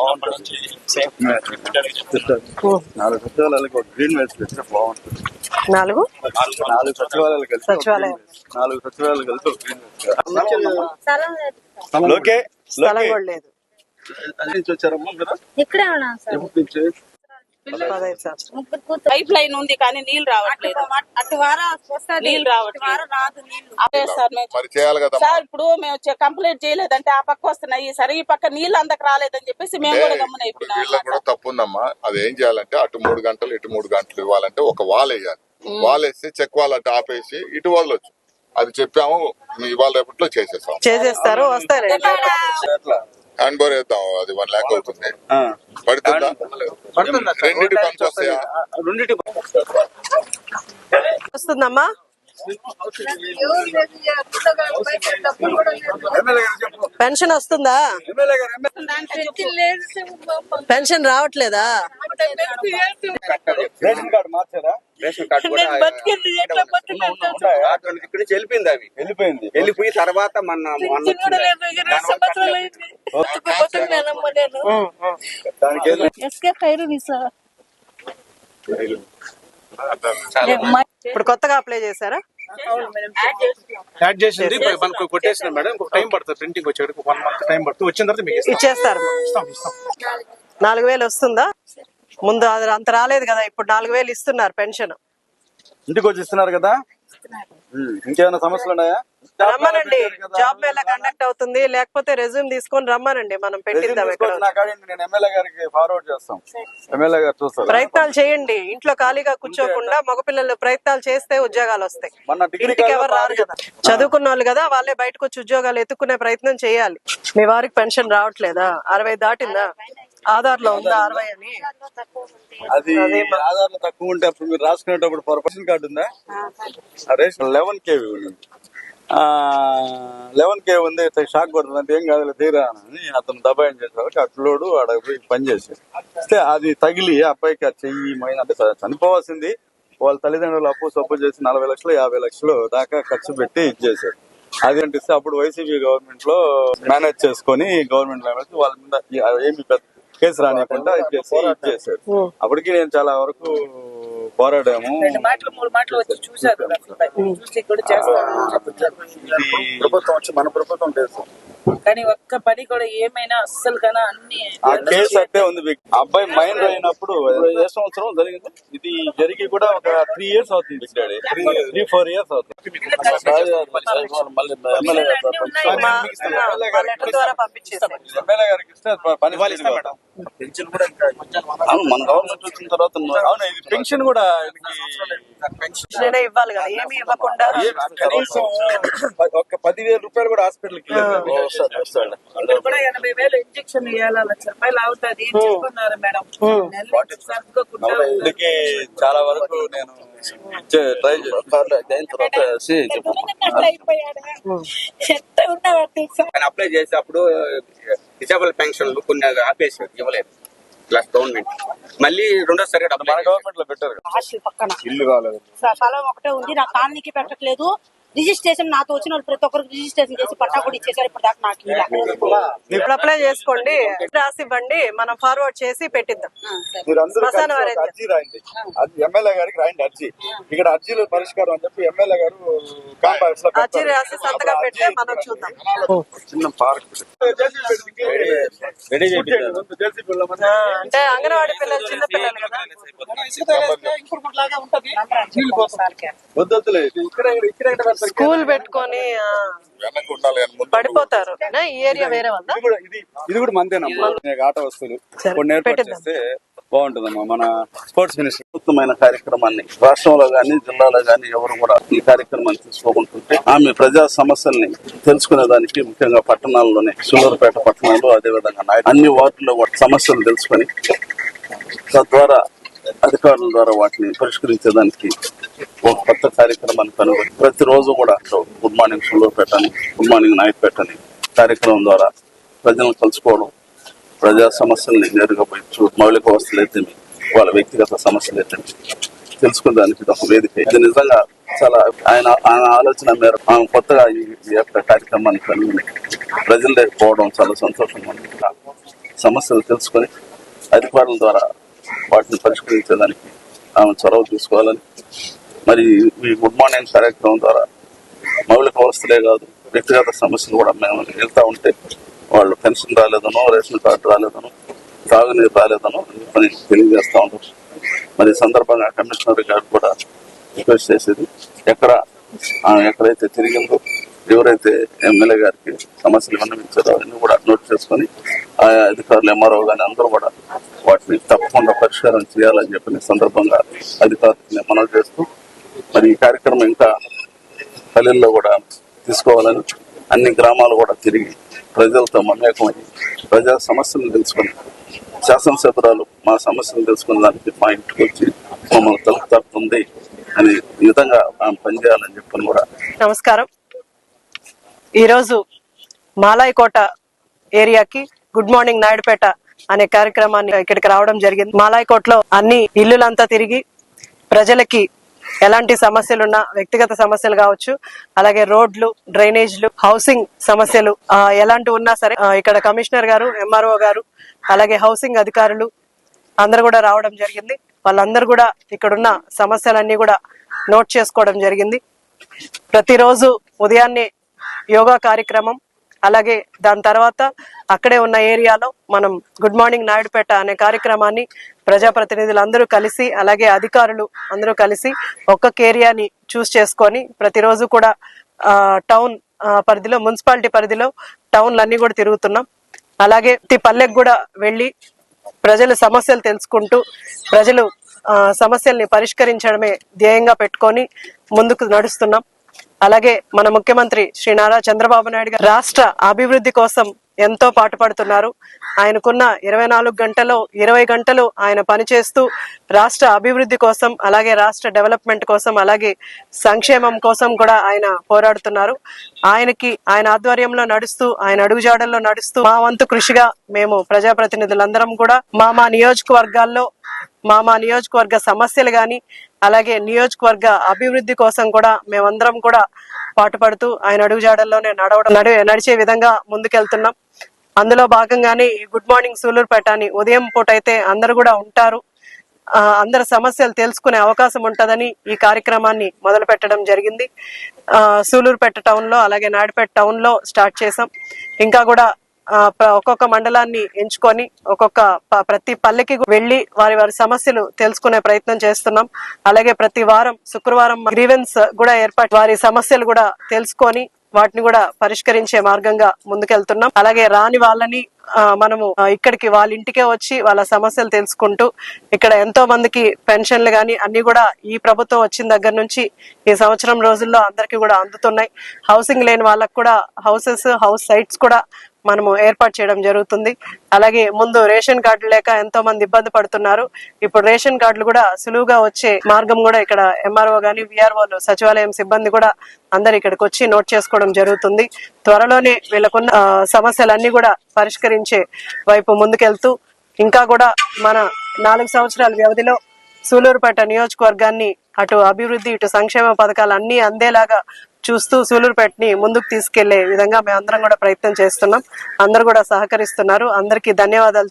బాగుంటుంది. నాలుగు? సచివాలయాలకు ఒక గ్రీన్ వేస్ట్ ఇస్తే బాగుంటుంది నాలుగు నాలుగు సచివాలయాలు కలిసి సచివాలయం. నాలుగు సచివాలయాలు కలిసి ఒక గ్రీన్ వేస్ట్ స్థలం కూడా లేదు అది పదహైదు సంవత్సరాలు. పైప్ లైన్ ఉంది కానీ నీళ్ళు రావట్లేదు. అటు వారం వస్తుంది నీళ్ళు రావట్లేదు. వారం రాదు నీళ్ళు అదే సార్ మేము ఇప్పుడు మేము కంప్లైంట్ చేయలేదంటే ఆ పక్క వస్తున్నాయి. సరే ఈ పక్క నీళ్ళు అందక రాలేదని చెప్పేసి మేము కూడా వీళ్ళకి కూడా తప్పు ఉందమ్మా. అది ఏం చేయాలంటే అటు మూడు గంటలు ఇటు మూడు గంటలు ఇవ్వాలంటే ఒక వాల్ వేయాలి. వాల్ వేసి చెక్ వాల్ అటు ఆపేసి ఇటు వదలొచ్చు అది చెప్పాము మీ ఇవాళ రేపట్లో చేసేసాం చేసేస్తారు వస్తారండి ఎట్లా? హ్యాండ్ బోర్ వేద్దాం అది వన్ ల్యాక్ అవుతుంది. పడుతుందా? రెండింటి పనికి వస్తాయా రెండింటి వస్తుందమ్మా? పెన్షన్ వస్తుందా? పెన్షన్ రావట్లేదా? రేషన్ కార్డు మార్చారా? రేషన్ కార్డు కూడా ఉన్నాయా? అక్కడ ఇక్కడ నుంచి వెళ్ళిపోయింది అవి. వెళ్ళిపోయింది. వెళ్ళిపోయి తర్వాత మన ఇప్పుడు కొత్తగా అప్లై చేశారా? యాడ్ చేసింది. మనకు కొట్టేసిన మేడం. ఇంకొక టైం పడుతుంది. ప్రింటింగ్ వచ్చేటికి వన్ మంత్ టైం పడుతుంది. వచ్చిన తర్వాత మీకు ఇచ్చేస్తారు. ఇస్తాం ఇస్తాం. నాలుగు వేలు వస్తుందా? ముందు అది అంత రాలేదు కదా. ఇప్పుడు నాలుగు వేలు ఇస్తున్నారు పెన్షన్. ఇంటికి వచ్చి ఇస్తున్నారు కదా. ఇంకేమైనా సమస్యలు ఉన్నాయా? రమ్మనండి. జాబ్ మేళ కండక్ట్ అవుతుంది? లేకపోతే రెజ్యూమ్ తీసుకొని రమ్మనండి. మనం పెట్టిద్దాం ఇక్కడ తీసుకొచ్చి నా కాడ నేను ఎమ్మెల్యే గారికి ఫార్వర్డ్ చేస్తాం. ఎమ్మెల్యే గారు చూస్తారు. ప్రయత్నాలు చేయండి. ఇంట్లో ఖాళీగా కూర్చోకుండా మగపిల్లలు ప్రయత్నాలు చేస్తే ఉద్యోగాలు వస్తాయి. ఇంటికి ఎవరు రారు కదా? చదువుకున్న వాళ్ళు కదా వాళ్ళే బయటకు వచ్చి ఉద్యోగాలు ఎత్తుకునే ప్రయత్నం చేయాలి. మీ వారికి పెన్షన్ రావట్లేదా? అరవై దాటిందా? ఆధార్లో ఉందా అరవై అని? అది ఆధార్ తక్కువ ఉంటే అప్పుడు మీరు రాసుకునేటప్పుడు పర్పషన్ కార్డు ఉందా? రేషన్ లెవెన్ కేవి ఉంది లెవెన్ కే ఉంది షాక్ కొడుతుంది అంటే ఏం కాదు తీరా అని. అతను దబాయం చేసేవాళ్ళకి అట్లోడు ఆడ పోయి పని చేశాడు అయితే అది తగిలి అబ్బాయికి ఆ చెయ్యి మైన అంటే చనిపోవాల్సింది. వాళ్ళ తల్లిదండ్రులు అప్పు సప్పు చేసి నలభై లక్షలు యాభై లక్షలు దాకా ఖర్చు పెట్టి ఇచ్చేసాడు అది అంటిస్తే అప్పుడు వైసీపీ గవర్నమెంట్లో మేనేజ్ చేసుకొని గవర్నమెంట్ మేనేజ్ వాళ్ళ మీద ఏమి కేసు రానియకుండా ఇచ్చేసి ఇచ్చేసాడు అప్పటికి నేను చాలా వరకు పోరాడాము. రెండు మాటలు మూడు మాటలు వచ్చి చూశారు. చూసి కూడా చేస్తారు ప్రభుత్వం వచ్చి మన ప్రభుత్వం చేస్తాం కానీ ఒక్క పని కూడా ఏమైనా అస్సలు కన్నా అన్ని ఆ కేసు అంటే ఉంది అబ్బాయి మైండ్ అయినప్పుడు ఏ సంవత్సరం జరిగింది? ఇది జరిగి కూడా ఒక త్రీ ఇయర్స్ అవుతుంది. డాడీ త్రీ ఫోర్ ఇయర్స్ అవుతుంది. మన గవర్నమెంట్ వచ్చిన తర్వాత అవును ఇది పెన్షన్ కూడా నేనే ఇవ్వాలి కదా ఏమి ఇవ్వకుండా కనీసం ఒక పదివేల రూపాయలు కూడా హాస్పిటల్కి కూడా ఎనభై వేలు ఇంజక్షన్ వేయాలి లక్ష రూపాయలు అవుతుంది. మేడం? చాలా వరకు నేను ట్రై అయిన తర్వాత అప్లై చేసి అప్పుడు డిసేబుల్ పెన్షన్లు కొన్ని ఆపేసారు ఇవ్వలేదు. Plus government. మళ్ళీ రెండోసారి గవర్నమెంట్లో పెట్టారు పక్కన. ఇల్లు కాలేదు. స్థలం ఒకటే ఉంది. నా కాలనీకి పెట్టట్లేదు. రిజిస్ట్రేషన్ నాతో వచ్చిన వాళ్ళు ప్రతి ఒక్కరికి రిజిస్ట్రేషన్ చేసి పట్టా కూడా ఇచ్చేసారు ఇప్పుడు దాకా నాకు. ఇప్పుడు అప్లై చేసుకోండి. రాసి ఇవ్వండి మనం ఫార్వర్డ్ చేసి పెట్టిద్దాం. అర్జీ రాయండి. అది ఎమ్మెల్యే గారికి రాయండి అర్జీ. ఇక్కడ అర్జీలు పరిష్కారం అని చెప్పి ఎమ్మెల్యే గారు అర్జీ. రాసి సంతకం పెడితే మనం చూద్దాం. చిన్న పార్క్. రెడీ ఆ, అంటే అంగన్వాడీ పిల్లలు చిన్న పిల్లలు కదా? ఇక్కడ ఇక్కడ. స్కూల్ పెట్టుకొని ఆ, వెనక్కి ఉండాలి అని ముందు పడిపోతారు. నా, ఈ ఏరియా వేరే ఇది కూడా ఇది ఇది కూడా మందేనమ్మా నీకు ఆట వస్తువులు కొన్ని ఏర్పాటు పెట్టిద్దాం. చేస్తే బాగుంటుందమ్మా. మన స్పోర్ట్స్ మినిస్టర్ అద్భుతమైన కార్యక్రమాన్ని రాష్ట్రంలో గాని జిల్లాలో గాని ఎవరు కూడా ఈ కార్యక్రమాన్ని తీసుకోకుంటుంటే ఆమె ప్రజా సమస్యల్ని తెలుసుకునే దానికి ముఖ్యంగా పట్టణాల్లోనే సూలూరుపేట పట్టణంలో అదేవిధంగా నాయ- అన్ని వార్డుల్లో కూడా సమస్యలు తెలుసుకొని తద్వారా అధికారుల ద్వారా వాటిని పరిష్కరించేదానికి ఒక కొత్త కార్యక్రమాన్ని కనుగొని ప్రతిరోజు కూడా గుడ్ మార్నింగ్ సూలూరుపేట పెట్టని గుడ్ మార్నింగ్ నైట్ పెట్టని కార్యక్రమం ద్వారా ప్రజలను కలుసుకోవడం ప్రజా సమస్యల్ని నేరుగా పోయి చూ- మౌలిక వస్తువులు అయితే వాళ్ళ వ్యక్తిగత సమస్యలు అయితే తెలుసుకునేదానికి ఒక వేదిక. ఇది నిజంగా చాలా ఆయన ఆయన ఆలోచన మేర ఆమె కొత్తగా ఈ ఈ యొక్క కార్యక్రమాన్ని కనుగొని ప్రజల దగ్గర పోవడం చాలా సంతోషంగా ఉంది. సమస్యలు తెలుసుకొని అధికారుల ద్వారా వాటిని పరిష్కరించేదానికి ఆమె చొరవ తీసుకోవాలని మరి ఈ గుడ్ మార్నింగ్ కార్యక్రమం ద్వారా మౌలిక వస్తులే కాదు వ్యక్తిగత సమస్యలు కూడా మేము వెళ్తా ఉంటే వాళ్ళు పెన్షన్ రాలేదనో రేషన్ కార్డు రాలేదనో తాగునీరు రాలేదనో పని తెలియజేస్తా ఉంటారు మరి సందర్భంగా కమిషనర్ గారు కూడా రిక్వెస్ట్ చేసేది ఎక్కడ ఎక్కడైతే తిరిగిందో ఎవరైతే ఎమ్మెల్యే గారికి సమస్యలు విన్నవించారో అవన్నీ కూడా నోట్ చేసుకొని ఆయా అధికారులు ఎంఆర్ఓ కానీ అందరూ కూడా వాటిని తప్పకుండా పరిష్కారం చేయాలని చెప్పిన సందర్భంగా అధికారులకు మనం మనవి చేస్తూ మరి ఈ కార్యక్రమం ఇంకా పల్లెల్లో కూడా తీసుకోవాలని అన్ని గ్రామాలు కూడా తిరిగి ప్రజలతో మమేకమై ప్రజా సమస్యలను తెలుసుకుని శాసనసభ్యురాలు మా సమస్యలను తెలుసుకున్న దానికి మా ఇంటికి వచ్చి మమ్మల్ని తలుపు తప్పుతుంది అని విధంగా ఆమె పనిచేయాలని చెప్పని కూడా నమస్కారం. ఈరోజు మాలాయికోట ఏరియాకి గుడ్ మార్నింగ్ నాయుడుపేట అనే కార్యక్రమాన్ని ఇక్కడికి రావడం జరిగింది. మాలాయికోటలో అన్ని ఇల్లులంతా తిరిగి ప్రజలకి ఎలాంటి సమస్యలున్నా వ్యక్తిగత సమస్యలు కావచ్చు అలాగే రోడ్లు డ్రైనేజ్లు హౌసింగ్ సమస్యలు ఎలాంటి ఉన్నా సరే ఇక్కడ కమిషనర్ గారు ఎంఆర్ఓ గారు అలాగే హౌసింగ్ అధికారులు అందరు కూడా రావడం జరిగింది. వాళ్ళందరూ కూడా ఇక్కడున్న సమస్యలన్నీ కూడా నోట్ చేసుకోవడం జరిగింది. ప్రతిరోజు ఉదయాన్నే యోగా కార్యక్రమం అలాగే దాని తర్వాత అక్కడే ఉన్న ఏరియాలో మనం గుడ్ మార్నింగ్ నాయుడుపేట అనే కార్యక్రమాన్ని ప్రజాప్రతినిధులు అందరూ కలిసి అలాగే అధికారులు అందరూ కలిసి ఒక్కొక్క ఏరియాని చూస్ చేసుకొని ప్రతిరోజు కూడా టౌన్ పరిధిలో మున్సిపాలిటీ పరిధిలో టౌన్లన్నీ కూడా తిరుగుతున్నాం. అలాగే ప్రతి పల్లెకి కూడా వెళ్ళి ప్రజల సమస్యలు తెలుసుకుంటూ ప్రజలు సమస్యల్ని పరిష్కరించడమే ధ్యేయంగా పెట్టుకొని ముందుకు నడుస్తున్నాం. అలాగే మన ముఖ్యమంత్రి శ్రీ నారా చంద్రబాబు నాయుడు గారు రాష్ట్ర అభివృద్ధి కోసం ఎంతో పాటుపడుతున్నారు. ఆయనకున్న ఇరవై నాలుగు గంటలో ఇరవై గంటలు ఆయన పనిచేస్తూ రాష్ట్ర అభివృద్ధి కోసం అలాగే రాష్ట్ర డెవలప్మెంట్ కోసం అలాగే సంక్షేమం కోసం కూడా ఆయన పోరాడుతున్నారు. ఆయనకి ఆయన ఆధ్వర్యంలో నడుస్తూ ఆయన అడుగుజాడల్లో నడుస్తూ మా వంతు కృషిగా మేము ప్రజాప్రతినిధులందరం కూడా మా మా నియోజకవర్గాల్లో మా మా నియోజకవర్గ సమస్యలు కానీ అలాగే నియోజకవర్గ అభివృద్ధి కోసం కూడా మేమందరం కూడా పాటుపడుతూ ఆయన అడుగుజాడల్లోనే నడవడం నడి నడిచే విధంగా ముందుకెళ్తున్నాం. అందులో భాగంగానే ఈ గుడ్ మార్నింగ్ సూలూరుపేట అని ఉదయం పూట అయితే అందరు కూడా ఉంటారు. అందరి సమస్యలు తెలుసుకునే అవకాశం ఉంటుందని ఈ కార్యక్రమాన్ని మొదలు పెట్టడం జరిగింది. సూలూరుపేట టౌన్లో అలాగే నాయుడుపేట టౌన్లో స్టార్ట్ చేసాం ఇంకా కూడా ఒక్కొక్క మండలాన్ని ఎంచుకొని ఒక్కొక్క ప- ప్రతి పల్లెకి వెళ్ళి వారి వారి సమస్యలు తెలుసుకునే ప్రయత్నం చేస్తున్నాం. అలాగే ప్రతి వారం శుక్రవారం గ్రీవెన్స్ కూడా ఏర్పాటు వారి సమస్యలు కూడా తెలుసుకొని వాటిని కూడా పరిష్కరించే మార్గంగా ముందుకెళ్తున్నాం. అలాగే రాని వాళ్ళని మనము ఇక్కడికి వాళ్ళ ఇంటికే వచ్చి వాళ్ళ సమస్యలు తెలుసుకుంటూ ఇక్కడ ఎంతో మందికి పెన్షన్లు కానీ అన్ని కూడా ఈ ప్రభుత్వం వచ్చిన దగ్గర నుంచి ఈ సంవత్సరం రోజుల్లో అందరికీ కూడా అందుతున్నాయి. హౌసింగ్ లేని వాళ్ళకు కూడా హౌసెస్ హౌస్ సైట్స్ కూడా మనము ఏర్పాటు చేయడం జరుగుతుంది. అలాగే ముందు రేషన్ కార్డు లేక ఎంతో మంది ఇబ్బంది పడుతున్నారు. ఇప్పుడు రేషన్ కార్డులు కూడా సులువుగా వచ్చే మార్గం కూడా ఇక్కడ ఎంఆర్ఓ గాని విఆర్ఓలు సచివాలయం సిబ్బంది కూడా అందరు ఇక్కడికి వచ్చి నోట్ చేసుకోవడం జరుగుతుంది. త్వరలోనే వీళ్ళకున్న సమస్యలన్నీ కూడా పరిష్కరించే వైపు ముందుకెళ్తూ ఇంకా కూడా మన నాలుగు సంవత్సరాల వ్యవధిలో సూలూరుపేట నియోజకవర్గాన్ని అటు అభివృద్ధి ఇటు సంక్షేమ పథకాలు అన్ని అందేలాగా చూస్తూ సూలూరుపేటని ముందుకు తీసుకెళ్ళే విధంగా మేమందరం కూడా ప్రయత్నం చేస్తున్నాం. అందరూ కూడా సహకరిస్తున్నారు. అందరికీ ధన్యవాదాలు